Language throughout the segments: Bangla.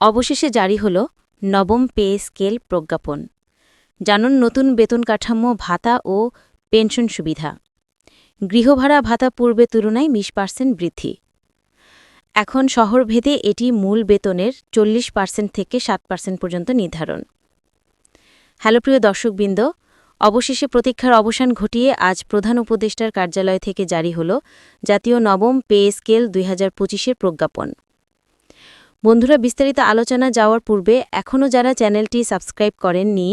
অবশেষে জারি হল নবম পে স্কেল প্রজ্ঞাপন। জানুন নতুন বেতন কাঠামো, ভাতা ও পেনশন সুবিধা। গৃহভাড়া ভাতা পূর্বে তুলনায় বিশ পার্সেন্ট বৃদ্ধি। এখন শহরভেদে এটি মূল বেতনের চল্লিশ পার্সেন্ট থেকে সাত পার্সেন্ট পর্যন্ত নির্ধারণ। হ্যালো প্রিয় দর্শকবৃন্দ, অবশেষে প্রতীক্ষার অবসান ঘটিয়ে আজ প্রধান উপদেষ্টার কার্যালয় থেকে জারি হল জাতীয় নবম পে স্কেল দুই হাজার পঁচিশের প্রজ্ঞাপন। বন্ধুরা, বিস্তারিত আলোচনা যাওয়ার পূর্বে এখনও যারা চ্যানেলটি সাবস্ক্রাইব করেননি,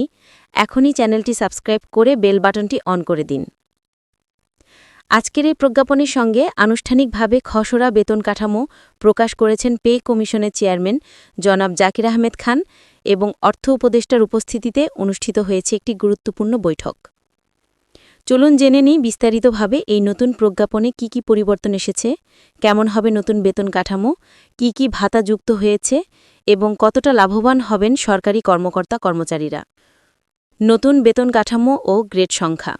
এখনই চ্যানেলটি সাবস্ক্রাইব করে বেল বাটনটি অন করে দিন। আজকের এই প্রজ্ঞাপনের সঙ্গে আনুষ্ঠানিকভাবে খসড়া বেতন কাঠামো প্রকাশ করেছেন পে কমিশনের চেয়ারম্যান জনাব জাকির আহমেদ খান এবং অর্থ উপদেষ্টার উপস্থিতিতে অনুষ্ঠিত হয়েছে একটি গুরুত্বপূর্ণ বৈঠক। চলুন জেনে নিই বিস্তারিতভাবে এই নতুন প্রজ্ঞাপনে কি কি পরিবর্তন এসেছে, কেমন হবে নতুন বেতন কাঠামো, কি কি ভাতা যুক্ত হয়েছে, এবং কতটা লাভবান হবেন সরকারি কর্মকর্তা কর্মচারীরা। নতুন বেতন কাঠামো ও গ্রেড সংখ্যা।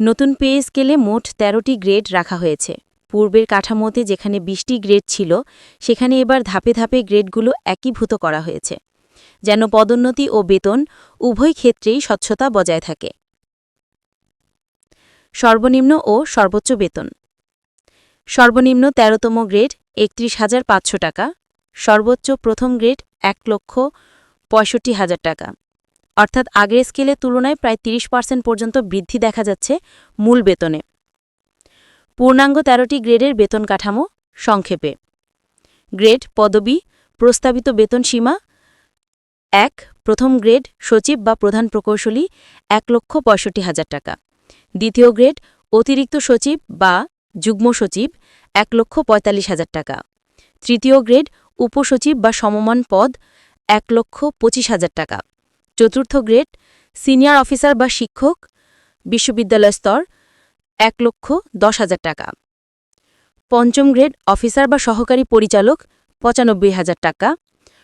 নতুন পে স্কেলে মোট ১৩টি গ্রেড রাখা হয়েছে। পূর্বের কাঠামোতে যেখানে বিশটি গ্রেড ছিল, সেখানে এবার ধাপে ধাপে গ্রেডগুলো একীভূত করা হয়েছে, যেন পদোন্নতি ও বেতন উভয় ক্ষেত্রেই স্বচ্ছতা বজায় থাকে। সর্বনিম্ন ও সর্বোচ্চ বেতন। সর্বনিম্ন তেরোতম গ্রেড একত্রিশ হাজার পাঁচশো টাকা, সর্বোচ্চ প্রথম গ্রেড এক লক্ষ পঁয়ষট্টি হাজার টাকা। অর্থাৎ আগের স্কেলের তুলনায় প্রায় ৩০ পার্সেন্ট পর্যন্ত বৃদ্ধি দেখা যাচ্ছে মূল বেতনে। পূর্ণাঙ্গ তেরোটি গ্রেডের বেতন কাঠামো সংক্ষেপে। গ্রেড পদবি, প্রস্তাবিত বেতন সীমা এক, প্রথম গ্রেড সচিব বা প্রধান প্রকৌশলী এক লক্ষ পঁয়ষট্টি হাজার টাকা। দ্বিতীয় গ্রেড, অতিরিক্ত সচিব বা যুগ্ম সচিব, এক লক্ষ পঁয়তাল্লিশ হাজার টাকা। তৃতীয় গ্রেড, উপসচিব বা সমমান পদ, এক লক্ষ পঁচিশ হাজার টাকা। চতুর্থ গ্রেড, সিনিয়র অফিসার বা শিক্ষক, বিশ্ববিদ্যালয় স্তর, এক লক্ষ দশ হাজার টাকা। পঞ্চম গ্রেড, অফিসার বা সহকারী পরিচালক, পঁচানব্বই হাজার টাকা।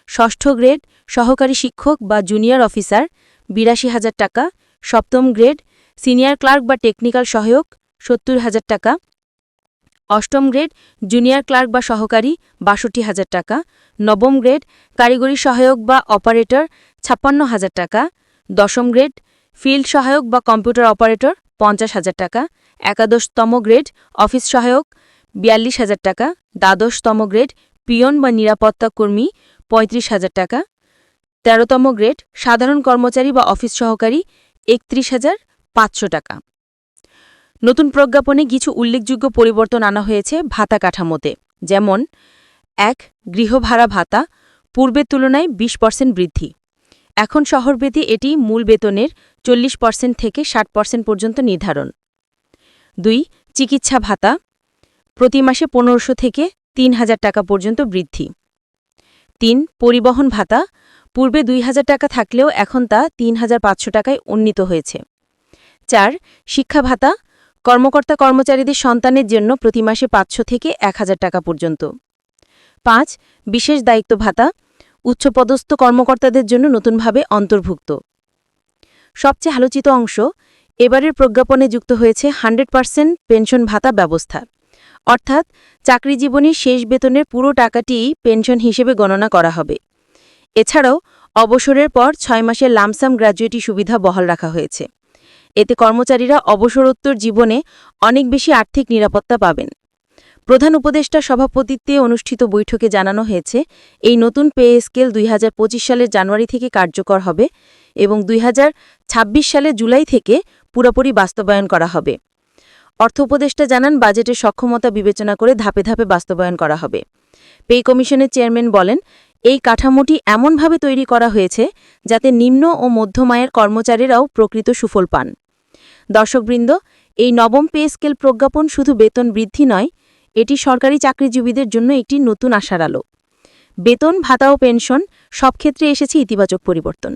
ষষ্ঠ গ্রেড, সহকারী শিক্ষক বা জুনিয়র অফিসার, বিরাশি হাজার টাকা। সপ্তম গ্রেড সিনিয়র ক্লার্ক বা টেকনিক্যাল সহায়ক, সত্তর হাজার টাকা। অষ্টম গ্রেড, জুনিয়র ক্লার্ক বা সহকারী, বাষট্টি হাজার টাকা। নবম গ্রেড, কারিগরি সহায়ক বা অপারেটর, ছাপ্পান্ন হাজার টাকা। দশম গ্রেড, ফিল্ড সহায়ক বা কম্পিউটার অপারেটর, পঞ্চাশ হাজার টাকা। একাদশতম গ্রেড, অফিস সহায়ক, বিয়াল্লিশ হাজার টাকা। দ্বাদশতম গ্রেড, পিয়ন বা নিরাপত্তা কর্মী, পঁয়ত্রিশ হাজার টাকা। তেরোতম গ্রেড, সাধারণ কর্মচারী বা অফিস সহকারী, একত্রিশ হাজার। পাঁচশো টাকা। নতুন প্রজ্ঞাপনে কিছু উল্লেখযোগ্য পরিবর্তন আনা হয়েছে ভাতা কাঠামোতে। যেমন, এক গৃহভাড়া ভাতা, পূর্বের তুলনায় বিশ পার্সেন্ট বৃদ্ধি। এখন শহরভেদে এটি মূল বেতনের চল্লিশ পার্সেন্ট থেকে ষাট পার্সেন্ট পর্যন্ত নির্ধারণ। দুই, চিকিৎসা ভাতা, প্রতি মাসে পনেরোশো থেকে তিন হাজার টাকা পর্যন্ত বৃদ্ধি। তিন, পরিবহন ভাতা, পূর্বে দুই হাজার টাকা থাকলেও এখন তা তিন হাজার পাঁচশো টাকায় উন্নীত হয়েছে। চার, শিক্ষা ভাতা, কর্মকর্তা কর্মচারীদের সন্তানের জন্য প্রতি মাসে পাঁচশো থেকে এক হাজার টাকা পর্যন্ত। পাঁচ, বিশেষ দায়িত্ব ভাতা, উচ্চপদস্থ কর্মকর্তাদের জন্য নতুনভাবে অন্তর্ভুক্ত। সবচেয়ে আলোচিত অংশ, এবারের প্রজ্ঞাপনে যুক্ত হয়েছে হান্ড্রেড পার্সেন্ট পেনশন ভাতা ব্যবস্থা। অর্থাৎ, চাকরি জীবনের শেষ বেতনের পুরো টাকাটিই পেনশন হিসেবে গণনা করা হবে। এছাড়াও, অবসরের পর ছয় মাসের লামসাম গ্র্যাজুয়েটি সুবিধা বহাল রাখা হয়েছে। এতে কর্মচারীরা অবসরোত্তর জীবনে অনেক বেশি আর্থিক নিরাপত্তা পাবেন। প্রধান উপদেষ্টা সভাপতিত্বে অনুষ্ঠিত বৈঠকে জানানো হয়েছে, এই নতুন পে স্কেল দুই হাজার পঁচিশ সালের জানুয়ারি থেকে কার্যকর হবে এবং দুই সালে জুলাই থেকে পুরোপুরি বাস্তবায়ন করা হবে। অর্থ উপদেষ্টা জানান, বাজেটের সক্ষমতা বিবেচনা করে ধাপে ধাপে বাস্তবায়ন করা হবে। পে কমিশনের চেয়ারম্যান বলেন, এই কাঠামোটি এমনভাবে তৈরি করা হয়েছে যাতে নিম্ন ও মধ্যমায়ের কর্মচারীরাও প্রকৃত সুফল পান। দর্শকবৃন্দ, এই নবম পে স্কেল প্রজ্ঞাপন শুধু বেতন বৃদ্ধি নয়, এটি সরকারি চাকরিজীবীদের জন্য একটি নতুন আশার আলো। বেতন, ভাতা ও পেনশন সব ক্ষেত্রে এসেছে ইতিবাচক পরিবর্তন।